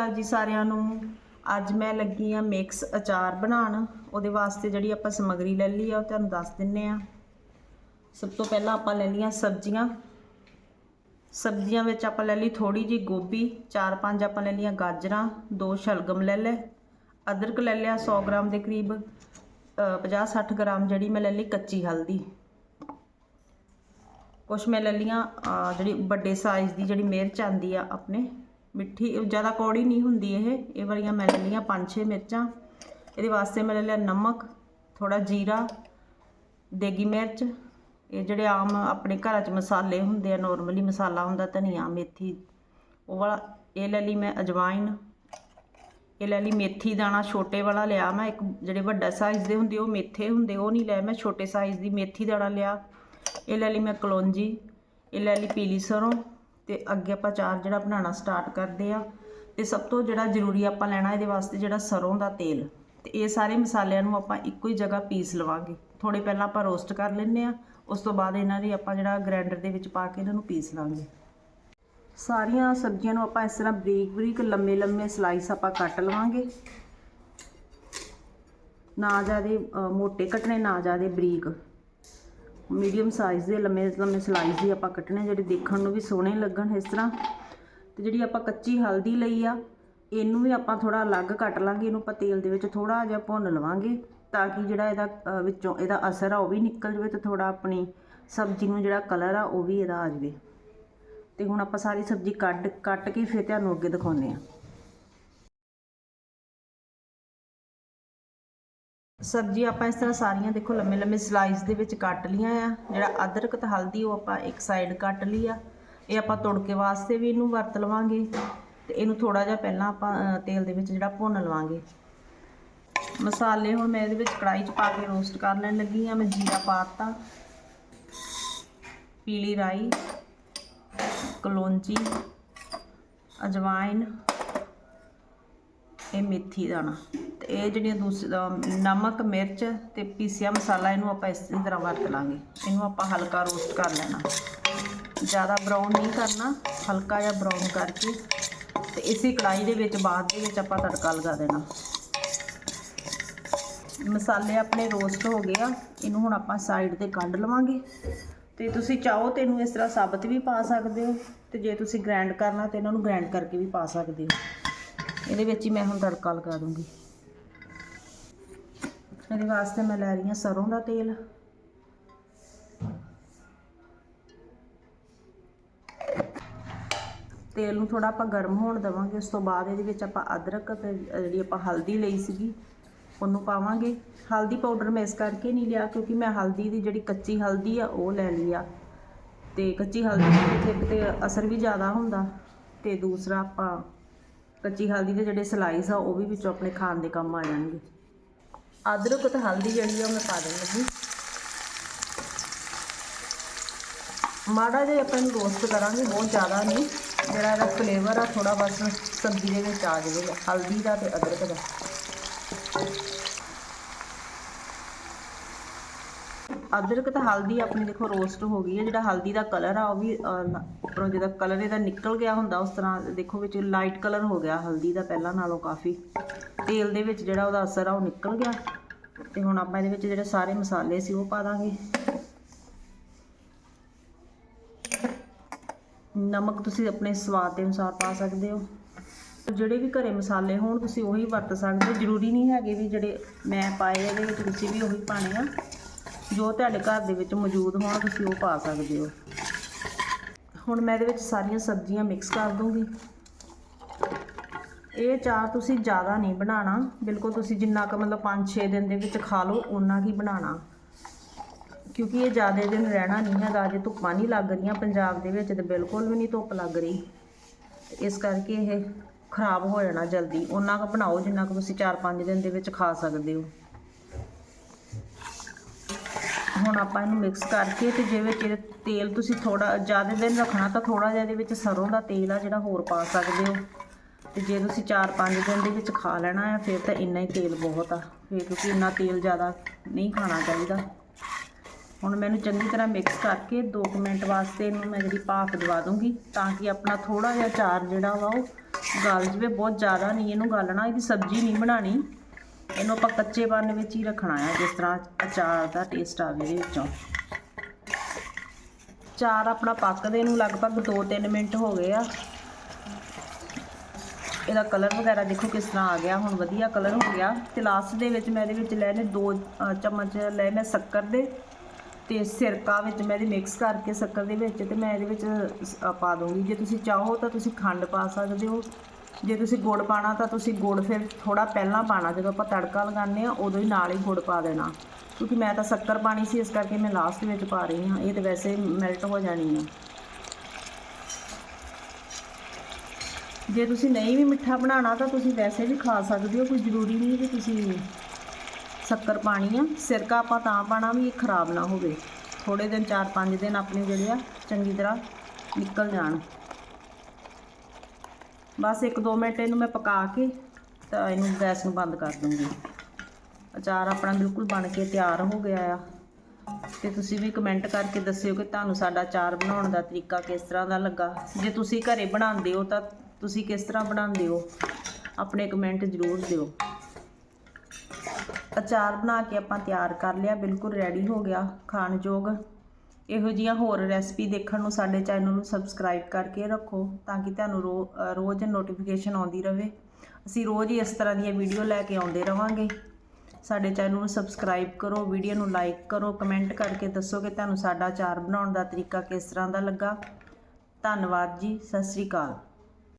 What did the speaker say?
ਅਕਾਲ ਜੀ ਸਾਰਿਆਂ ਨੂੰ। ਅੱਜ ਮੈਂ ਲੱਗੀ ਆ ਮਿਕਸ ਅਚਾਰ ਬਣਾਉਣ। ਉਹਦੇ ਵਾਸਤੇ ਜਿਹੜੀ ਆਪਾਂ ਸਮੱਗਰੀ ਲੈ ਲਈ ਆ, ਉਹ ਤੁਹਾਨੂੰ ਦੱਸ ਦਿੰਨੇ ਆ। ਸਭ ਤੋਂ ਪਹਿਲਾਂ ਆਪਾਂ ਲੈ ਲਈਆਂ ਸਬਜ਼ੀਆਂ। ਸਬਜ਼ੀਆਂ ਵਿੱਚ ਆਪਾਂ ਲੈ ਲਈ ਥੋੜੀ ਜੀ ਗੋਭੀ। 4-5 ਆਪਾਂ ਲੈ ਲਈਆਂ ਗਾਜਰਾਂ, ਦੋ ਸ਼ਲਗਮ ਲੈ ਲੈ ਅਦਰਕ ਲੈ ਲਿਆ 100 ਗ੍ਰਾਮ ਦੇ ਕਰੀਬ। 50-60 ਗ੍ਰਾਮ ਜਿਹੜੀ ਮੈਂ ਲੈ ਲਈ ਕੱਚੀ ਹਲਦੀ। ਕੁਛ ਮੈਂ ਲੈ ਲਈਆਂ ਜਿਹੜੀ ਵੱਡੇ ਸਾਈਜ਼ ਦੀ ਜਿਹੜੀ ਮਿਰਚ ਆਂਦੀ ਆ ਆਪਣੇ। ਮਿੱਠੀ ਜ਼ਿਆਦਾ ਕੌੜੀ ਨਹੀਂ ਹੁੰਦੀ ਇਹ। ਇਹ ਵਾਲੀਆਂ ਮੈਂ ਲੈ ਲਈਆਂ 5-6 ਮਿਰਚਾਂ। ਇਹਦੇ ਵਾਸਤੇ ਮੈਂ ਲੈ ਲਿਆ ਨਮਕ ਥੋੜਾ ਜੀਰਾ, ਦੇਗੀ ਮਿਰਚ। ਇਹ ਜਿਹੜੇ ਆਮ ਆਪਣੇ ਘਰਾਂ 'ਚ ਮਸਾਲੇ ਹੁੰਦੇ ਆ ਨਾਰਮਲੀ ਮਸਾਲਾ ਹੁੰਦਾ ਧਨੀਆ, ਮੇਥੀ, ਉਹ ਵਾਲਾ, ਇਹ ਲੈ ਲਈ ਮੈਂ ਅਜਵਾਇਨ ਇਹ ਲੈ ਲਈ ਮੇਥੀ ਦਾਣਾ ਛੋਟੇ ਵਾਲਾ ਲਿਆ ਮੈਂ, ਇੱਕ ਜਿਹੜੇ ਵੱਡਾ ਸਾਈਜ਼ ਦੇ ਹੁੰਦੇ ਉਹ ਮੇਥੇ ਹੁੰਦੇ, ਉਹ ਨਹੀਂ ਲਏ ਮੈਂ, ਛੋਟੇ ਸਾਈਜ਼ ਦੀ ਮੇਥੀ ਦਾਣਾ ਲਿਆ। ਇਹ ਲੈ ਲਈ ਮੈਂ ਕਲੌਂਜੀ, ਇਹ ਲੈ ਲਈ ਪੀਲੀ ਸਰੋਂ ਤੇ ਅੱਗੇ ਆਪਾਂ ਚਾਰ ਜਿਹੜਾ ਬਣਾਉਣਾ ਸਟਾਰਟ ਕਰਦੇ ਆ ਤੇ ਸਭ ਤੋਂ ਜਿਹੜਾ ਜ਼ਰੂਰੀ ਆਪਾਂ ਲੈਣਾ ਇਹਦੇ ਵਾਸਤੇ ਜਿਹੜਾ ਸਰੋਂ ਦਾ ਤੇਲ। ਤੇ ਇਹ ਸਾਰੇ ਮਸਾਲਿਆਂ ਨੂੰ ਆਪਾਂ ਇੱਕੋ ਹੀ ਜਗ੍ਹਾ ਪੀਸ ਲਵਾਂਗੇ। ਥੋੜੇ ਪਹਿਲਾਂ ਆਪਾਂ ਰੋਸਟ ਕਰ ਲੈਂਦੇ ਆ ਉਸ ਤੋਂ ਬਾਅਦ ਇਹਨਾਂ ਦੀ ਆਪਾਂ ਜਿਹੜਾ ਗ੍ਰਾਈਂਡਰ ਦੇ ਵਿੱਚ ਪਾ ਕੇ ਇਹਨਾਂ ਨੂੰ ਪੀਸ ਲਾਂਗੇ। ਸਾਰੀਆਂ ਸਬਜ਼ੀਆਂ ਨੂੰ ਆਪਾਂ ਇਸ ਤਰ੍ਹਾਂ ਬਰੀਕ ਬਰੀਕ, ਲੰਮੇ ਲੰਮੇ ਸਲਾਈਸ ਆਪਾਂ ਕੱਟ ਲਵਾਂਗੇ। ਨਾ ਜ਼ਿਆਦਾ ਮੋਟੇ ਕੱਟਣੇ, ਨਾ ਜ਼ਿਆਦੇ ਬਰੀਕ। ਮੀਡੀਅਮ ਸਾਈਜ਼ ਦੇ, ਲੰਮੇ ਲੰਮੇ ਸਲਾਈਸ ਹੀ ਆਪਾਂ ਕੱਟਣੇ ਜਿਹੜੇ ਦੇਖਣ ਨੂੰ ਵੀ ਸੋਹਣੇ ਲੱਗਣ ਇਸ ਤਰ੍ਹਾਂ। ਤੇ ਜਿਹੜੀ ਆਪਾਂ ਕੱਚੀ ਹਲਦੀ ਲਈ ਆ, ਇਹਨੂੰ ਵੀ ਆਪਾਂ ਥੋੜਾ ਅਲੱਗ ਕੱਟ ਲਾਂਗੇ, ਇਹਨੂੰ ਆਪਾਂ ਤੇਲ ਦੇ ਵਿੱਚ ਥੋੜਾ ਜਿਹਾ ਭੁੰਨ ਲਵਾਂਗੇ, ਤਾਂ ਕਿ ਜਿਹੜਾ ਇਹਦਾ ਵਿੱਚੋਂ ਇਹਦਾ ਅਸਰ ਆ, ਉਹ ਵੀ ਨਿਕਲ ਜਾਵੇ ਤੇ ਥੋੜਾ ਆਪਣੀ ਸਬਜ਼ੀ ਨੂੰ ਜਿਹੜਾ ਕਲਰ ਆ, ਉਹ ਵੀ ਇਹਦਾ ਆ ਜਾਵੇ। ਤੇ ਹੁਣ ਆਪਾਂ ਸਾਰੀ ਸਬਜ਼ੀ ਕੱਢ, ਕੱਟ ਕੇ ਫਿਰ ਤੁਹਾਨੂੰ ਅੱਗੇ ਦਿਖਾਉਂਦੇ ਆ। ਸਬਜ਼ੀ ਆਪਾਂ ਇਸ ਤਰ੍ਹਾਂ ਸਾਰੀਆਂ ਦੇਖੋ ਲੰਮੇ ਲੰਮੇ ਸਲਾਈਸ ਦੇ ਵਿੱਚ ਕੱਟ ਲੀਆਂ ਆ। ਜਿਹੜਾ ਅਦਰਕ ਤੇ ਹਲਦੀ, ਉਹ ਆਪਾਂ ਇੱਕ ਸਾਈਡ ਕੱਟ ਲਈ ਆ। ਇਹ ਆਪਾਂ ਤੁੜਕੇ ਵਾਸਤੇ ਵੀ ਇਹਨੂੰ ਵਰਤ ਲਵਾਂਗੇ ਤੇ ਇਹਨੂੰ ਥੋੜਾ ਜਿਹਾ ਪਹਿਲਾਂ ਆਪਾਂ ਤੇਲ ਦੇ ਵਿੱਚ ਜਿਹੜਾ ਭੁੰਨ ਲਵਾਂਗੇ। ਮਸਾਲੇ ਹੁਣ ਮੈਂ ਇਹਦੇ ਵਿੱਚ ਕੜਾਈ 'ਚ ਪਾ ਕੇ ਰੋਸਟ ਕਰ ਲੈਣ ਲੱਗੀ ਆ। ਮੈਂ ਜੀਰਾ ਪਾਤਾ ਪੀਲੀ ਰਾਈ ਕਲੌਂਜੀ ਅਜਵਾਇਨ ਇਹ ਮੇਥੀ ਦਾਣਾ। ਇਹ ਜਿਹੜੀਆਂ ਦੂਸਰਾ ਨਮਕ, ਮਿਰਚ ਤੇ ਪੀਸਿਆ ਮਸਾਲਾ, ਇਹਨੂੰ ਆਪਾਂ ਇਸੇ ਤਰ੍ਹਾਂ ਵਰਤ ਲਾਂਗੇ। ਇਹਨੂੰ ਆਪਾਂ ਹਲਕਾ ਰੋਸਟ ਕਰ ਲੈਣਾ। ਜ਼ਿਆਦਾ ਬਰਾਊਨ ਨਹੀਂ ਕਰਨਾ, ਹਲਕਾ ਜਿਹਾ ਬਰਾਊਨ ਕਰਕੇ ਤੇ ਇਸੇ ਕੜਾਈ ਦੇ ਵਿੱਚ, ਬਾਅਦ ਦੇ ਵਿੱਚ ਆਪਾਂ ਤੜਕਾ ਲਗਾ ਦੇਣਾ। ਮਸਾਲੇ ਆਪਣੇ ਰੋਸਟ ਹੋ ਗਏ ਆ। ਇਹਨੂੰ ਹੁਣ ਆਪਾਂ ਸਾਈਡ ਤੇ ਕੱਢ ਲਵਾਂਗੇ। ਤੇ ਤੁਸੀਂ ਚਾਹੋ ਤੇ ਇਹਨੂੰ ਇਸ ਤਰ੍ਹਾਂ ਸਾਬਤ ਵੀ ਪਾ ਸਕਦੇ ਹੋ ਤੇ ਜੇ ਤੁਸੀਂ ਗ੍ਰਾਈਂਡ ਕਰਨਾ ਤੇ ਇਹਨਾਂ ਨੂੰ ਗ੍ਰਾਈਂਡ ਕਰਕੇ ਵੀ ਪਾ ਸਕਦੇ ਹੋ। ਇਹਦੇ ਵਿੱਚ ਹੀ ਮੈਂ ਹੁਣ ਤੜਕਾ ਲਗਾ ਦੂੰਗੀ। ਇਹਦੇ ਵਾਸਤੇ ਮੈਂ ਲੈ ਰਹੀ ਹਾਂ ਸਰੋਂ ਦਾ ਤੇਲ। ਤੇਲ ਨੂੰ ਥੋੜਾ ਆਪਾਂ ਗਰਮ ਹੋਣ ਦੇਵਾਂਗੇ, ਉਸ ਤੋਂ ਬਾਅਦ ਇਹਦੇ ਵਿੱਚ ਆਪਾਂ ਅਦਰਕ ਤੇ ਜਿਹੜੀ ਆਪਾਂ ਹਲਦੀ ਲਈ ਸੀਗੀ, ਉਹਨੂੰ ਪਾਵਾਂਗੇ। ਹਲਦੀ ਪਾਊਡਰ ਮੈਂ ਇਸ ਕਰਕੇ ਨਹੀਂ ਲਿਆ, ਕਿਉਂਕਿ ਮੈਂ ਹਲਦੀ ਦੀ ਜਿਹੜੀ ਕੱਚੀ ਹਲਦੀ ਆ, ਉਹ ਲੈ ਲਈ ਆ। ਤੇ ਕੱਚੀ ਹਲਦੀ ਦੇ ਵਿੱਚ ਇੱਕ ਤੇ ਅਸਰ ਵੀ ਜ਼ਿਆਦਾ ਹੁੰਦਾ, ਤੇ ਦੂਸਰਾ ਆਪਾਂ ਕੱਚੀ ਹਲਦੀ ਦੇ ਜਿਹੜੇ ਸਲਾਈਸ ਆ, ਉਹ ਵੀ ਵਿੱਚੋਂ ਆਪਣੇ ਖਾਣ ਦੇ ਕੰਮ ਆ ਜਾਣਗੇ। ਅਦਰਕ ਤੇ ਹਲਦੀ ਜਿਹੜੀ ਆ ਉਹ ਮੈਂ ਪਾ ਦੇਣ ਲੱਗੀ ਮਾੜਾ ਜਿਹਾ ਆਪਾਂ ਇਹਨੂੰ ਰੋਸਟ ਕਰਾਂਗੇ, ਬਹੁਤ ਜ਼ਿਆਦਾ ਨਹੀਂ। ਜਿਹੜਾ ਇਹਦਾ ਫਲੇਵਰ ਆ ਥੋੜਾ ਬਸ ਸਬਜ਼ੀ ਦੇ ਵਿੱਚ ਆ ਜਾਵੇਗਾ ਹਲਦੀ ਦਾ ਤੇ ਅਦਰਕ ਦਾ। ਅਦਰਕ ਤਾਂ ਹਲਦੀ ਆਪਣੀ ਦੇਖੋ ਰੋਸਟ ਹੋ ਗਈ ਹੈ, ਜਿਹੜਾ ਹਲਦੀ ਦਾ ਕਲਰ ਆ ਉਹ ਵੀ ਉੱਪਰੋਂ ਜਿਹਦਾ ਕਲਰ ਇਹਦਾ ਨਿਕਲ ਗਿਆ ਹੁੰਦਾ, ਉਸ ਤਰ੍ਹਾਂ ਦੇਖੋ ਵਿੱਚ ਲਾਈਟ ਕਲਰ ਹੋ ਗਿਆ ਹਲਦੀ ਦਾ ਪਹਿਲਾਂ ਨਾਲੋਂ ਕਾਫੀ। ਤੇਲ ਦੇ ਵਿੱਚ ਜਿਹੜਾ ਉਹਦਾ ਅਸਰ ਆ ਉਹ ਨਿਕਲ ਗਿਆ। ਤੇ ਹੁਣ ਆਪਾਂ ਇਹਦੇ ਵਿੱਚ ਜਿਹੜੇ ਸਾਰੇ ਮਸਾਲੇ ਸੀ ਉਹ ਪਾ ਦਾਂਗੇ। ਨਮਕ ਤੁਸੀਂ ਆਪਣੇ ਸਵਾਦ ਦੇ ਅਨੁਸਾਰ ਪਾ ਸਕਦੇ ਹੋ। ਜਿਹੜੇ ਵੀ ਘਰੇ ਮਸਾਲੇ ਹੋਣ, ਤੁਸੀਂ ਉਹੀ ਵਰਤ ਸਕਦੇ ਹੋ। ਜ਼ਰੂਰੀ ਨਹੀਂ ਹੈਗੇ ਵੀ ਜਿਹੜੇ ਮੈਂ ਪਾਏ ਇਹਦੇ ਵਿੱਚ ਤੁਸੀਂ ਵੀ ਉਹੀ ਪਾਣੇ ਆ। ਜੋ ਤੁਹਾਡੇ ਘਰ ਦੇ ਵਿੱਚ ਮੌਜੂਦ ਹੋਣ, ਤੁਸੀਂ ਉਹ ਪਾ ਸਕਦੇ ਹੋ। ਹੁਣ ਮੈਂ ਇਹਦੇ ਵਿੱਚ ਸਾਰੀਆਂ ਸਬਜ਼ੀਆਂ ਮਿਕਸ ਕਰ ਦੂੰਗੀ। ਇਹ ਚਾਰ ਤੁਸੀਂ ਜ਼ਿਆਦਾ ਨਹੀਂ ਬਣਾਉਣਾ। ਬਿਲਕੁਲ ਤੁਸੀਂ ਜਿੰਨਾ ਕੁ ਮਤਲਬ 5-6 ਦਿਨ ਦੇ ਵਿੱਚ ਖਾ ਲਓ, ਓਨਾ ਹੀ ਬਣਾਉਣਾ। ਕਿਉਂਕਿ ਇਹ ਜ਼ਿਆਦਾ ਦਿਨ ਰਹਿਣਾ ਨਹੀਂ ਹੈਗਾ ਜੇ ਧੁੱਪਾਂ ਨਹੀਂ ਲੱਗ ਰਹੀਆਂ ਪੰਜਾਬ ਦੇ ਵਿੱਚ ਤੇ ਬਿਲਕੁਲ ਵੀ ਨਹੀਂ ਧੁੱਪ ਲੱਗ ਰਹੀ। ਇਸ ਕਰਕੇ ਇਹ ਖਰਾਬ ਹੋ ਜਾਣਾ ਜਲਦੀ। ਓਨਾ ਕੁ ਬਣਾਓ ਜਿੰਨਾ ਕੁ ਤੁਸੀਂ 4-5 ਦਿਨ ਦੇ ਵਿੱਚ ਖਾ ਸਕਦੇ ਹੋ। ਹੁਣ ਆਪਾਂ ਇਹਨੂੰ ਮਿਕਸ ਕਰਕੇ ਤੇ ਜੇ ਵਿੱਚ ਇਹਦੇ ਤੇਲ ਤੁਸੀਂ ਥੋੜਾ ਜ਼ਿਆਦਾ ਦਿਨ ਰੱਖਣਾ ਤਾਂ ਥੋੜਾ ਜਿਹਾ ਇਹਦੇ ਵਿੱਚ ਸਰੋਂ ਦਾ ਤੇਲ ਆ ਜਿਹੜਾ ਹੋਰ ਪਾ ਸਕਦੇ ਹੋ। ਤੇ ਜੇ ਤੁਸੀਂ 4-5 ਦਿਨ ਦੇ ਵਿੱਚ ਖਾ ਲੈਣਾ ਆ, ਫਿਰ ਤਾਂ ਇੰਨਾ ਹੀ ਤੇਲ ਬਹੁਤ ਆ। ਫਿਰ ਤੁਸੀਂ ਇੰਨਾ ਤੇਲ ਜ਼ਿਆਦਾ ਨਹੀਂ ਖਾਣਾ ਚਾਹੀਦਾ। ਹੁਣ ਮੈਨੂੰ ਚੰਗੀ ਤਰ੍ਹਾਂ ਮਿਕਸ ਕਰਕੇ 2 ਮਿੰਟ ਵਾਸਤੇ ਇਹਨੂੰ ਮੈਂ ਜਿਹੜੀ ਭਾਫ ਦਵਾ ਦੂੰਗੀ ਤਾਂ ਕਿ ਆਪਣਾ ਥੋੜਾ ਜਿਹਾ ਚਾਰ ਜਿਹੜਾ ਵਾ ਉਹ ਗਲ ਜਵੇ, ਬਹੁਤ ਜ਼ਿਆਦਾ ਨਹੀਂ ਇਹਨੂੰ ਗਾਲਣਾ, ਇਹਦੀ ਸਬਜ਼ੀ ਨਹੀਂ ਬਣਾਣੀ ਇਹਨੂੰ ਆਪਾਂ ਕੱਚੇ ਬੰਨ ਵਿੱਚ ਹੀ ਰੱਖਣਾ ਆ, ਜਿਸ ਤਰ੍ਹਾਂ ਅਚਾਰ ਦਾ ਟੇਸਟ ਆਵੇ ਇਹਦੇ ਵਿੱਚੋਂ। ਚਾਰ ਆਪਣਾ ਪੱਕਦੇ ਨੂੰ ਲਗਭਗ 2-3 ਮਿੰਟ ਹੋ ਗਏ ਆ। ਇਹਦਾ ਕਲਰ ਵਗੈਰਾ ਦੇਖੋ ਕਿਸ ਤਰ੍ਹਾਂ ਆ ਗਿਆ, ਹੁਣ ਵਧੀਆ ਕਲਰ ਹੋ ਗਿਆ। ਤੇ ਲਾਸਟ ਦੇ ਵਿੱਚ ਮੈਂ ਇਹਦੇ ਵਿੱਚ ਲੈ ਨੇ 2 ਚਮਚ ਲੈ ਮੈਂ ਸ਼ੱਕਰ ਦੇ। ਤੇ ਸਿਰਕਾ ਵਿੱਚ ਮੈਂ ਇਹਦੇ ਮਿਕਸ ਕਰਕੇ ਸ਼ੱਕਰ ਦੇ ਵਿੱਚ ਤੇ ਮੈਂ ਇਹਦੇ ਵਿੱਚ ਪਾ ਦੂੰਗੀ ਜੇ ਤੁਸੀਂ ਚਾਹੋ ਤਾਂ ਤੁਸੀਂ ਖੰਡ ਪਾ ਸਕਦੇ ਹੋ। ਜੇ ਤੁਸੀਂ ਗੁੜ ਪਾਣਾ ਤਾਂ ਤੁਸੀਂ ਗੁੜ ਫਿਰ ਥੋੜਾ ਪਹਿਲਾਂ ਪਾਣਾ ਜਦੋਂ ਆਪਾਂ ਤੜਕਾ ਲਗਾਉਂਦੇ ਆ ਉਦੋਂ ਹੀ ਨਾਲ ਹੀ ਗੁੜ ਪਾ ਦੇਣਾ। ਕਿਉਂਕਿ ਮੈਂ ਤਾਂ ਸ਼ੱਕਰ ਪਾਣੀ ਸੀ, ਇਸ ਕਰਕੇ ਮੈਂ ਲਾਸਟ ਵਿੱਚ ਪਾ ਰਹੀ ਹਾਂ। ਇਹ ਤਾਂ ਵੈਸੇ ਮੈਲਟ ਹੋ ਜਾਣੀ ਆ। ਜੇ ਤੁਸੀਂ ਨਹੀਂ ਵੀ ਮਿੱਠਾ ਬਣਾਉਣਾ ਤਾਂ ਤੁਸੀਂ ਵੈਸੇ ਵੀ ਖਾ ਸਕਦੇ ਹੋ, ਕੋਈ ਜ਼ਰੂਰੀ ਨਹੀਂ ਕਿ ਤੁਸੀਂ ਸ਼ੱਕਰ ਪਾਣੀ ਆ। ਸਿਰਕਾ ਆਪਾਂ ਤਾਂ ਪਾਣਾ ਵੀ ਇਹ ਖਰਾਬ ਨਾ ਹੋਵੇ। ਥੋੜੇ ਦਿਨ 4-5 ਦਿਨ ਆਪਣੇ ਜਿਹੜੇ ਆ, ਚੰਗੀ ਤਰ੍ਹਾਂ ਨਿਕਲ ਜਾਣ। ਬਸ 1-2 ਮਿੰਟ ਇਹਨੂੰ ਮੈਂ ਪਕਾ ਕੇ ਤਾਂ ਇਹਨੂੰ ਗੈਸ ਨੂੰ ਬੰਦ ਕਰ ਦੂੰਗੀ। ਅਚਾਰ ਆਪਣਾ ਬਿਲਕੁਲ ਬਣ ਕੇ ਤਿਆਰ ਹੋ ਗਿਆ ਆ। ਤੇ ਤੁਸੀਂ ਵੀ ਕਮੈਂਟ ਕਰਕੇ ਦੱਸਿਓ ਕਿ ਤੁਹਾਨੂੰ ਸਾਡਾ ਅਚਾਰ ਬਣਾਉਣ ਦਾ ਤਰੀਕਾ ਕਿਸ ਤਰ੍ਹਾਂ ਦਾ ਲੱਗਾ। ਜੇ ਤੁਸੀਂ ਘਰੇ ਬਣਾਉਂਦੇ ਹੋ ਤਾਂ ਤੁਸੀਂ ਕਿਸ ਤਰ੍ਹਾਂ ਬਣਾਉਂਦੇ ਹੋ? ਆਪਣੇ ਕਮੈਂਟ ਜ਼ਰੂਰ ਦਿਓ। ਅਚਾਰ ਬਣਾ ਕੇ ਆਪਾਂ ਤਿਆਰ ਕਰ ਲਿਆ, ਬਿਲਕੁਲ ਰੈਡੀ ਹੋ ਗਿਆ ਖਾਣ ਯੋਗ। ਇਹੋ ਜਿਹੀਆਂ ਹੋਰ ਰੈਸਪੀ ਦੇਖਣ ਨੂੰ ਸਾਡੇ ਚੈਨਲ ਨੂੰ ਸਬਸਕ੍ਰਾਈਬ ਕਰਕੇ ਰੱਖੋ ਤਾਂ ਕਿ ਤੁਹਾਨੂੰ ਰੋ- ਰੋਜ਼ ਨੋਟੀਫਿਕੇਸ਼ਨ ਆਉਂਦੀ ਰਹੇ ਅਸੀਂ ਰੋਜ਼ ਹੀ ਇਸ ਤਰ੍ਹਾਂ ਦੀਆਂ ਵੀਡੀਓ ਲੈ ਕੇ ਆਉਂਦੇ ਰਵਾਂਗੇ। ਸਾਡੇ ਚੈਨਲ ਨੂੰ ਸਬਸਕ੍ਰਾਈਬ ਕਰੋ ਵੀਡੀਓ ਨੂੰ ਲਾਈਕ ਕਰੋ ਕਮੈਂਟ ਕਰਕੇ ਦੱਸੋ ਕਿ ਤੁਹਾਨੂੰ ਸਾਡਾ ਚਾਰ ਬਣਾਉਣ ਦਾ ਤਰੀਕਾ ਕਿਸ ਤਰ੍ਹਾਂ ਦਾ ਲੱਗਾ। ਧੰਨਵਾਦ ਜੀ, ਸਤਿ ਸ੍ਰੀ ਅਕਾਲ।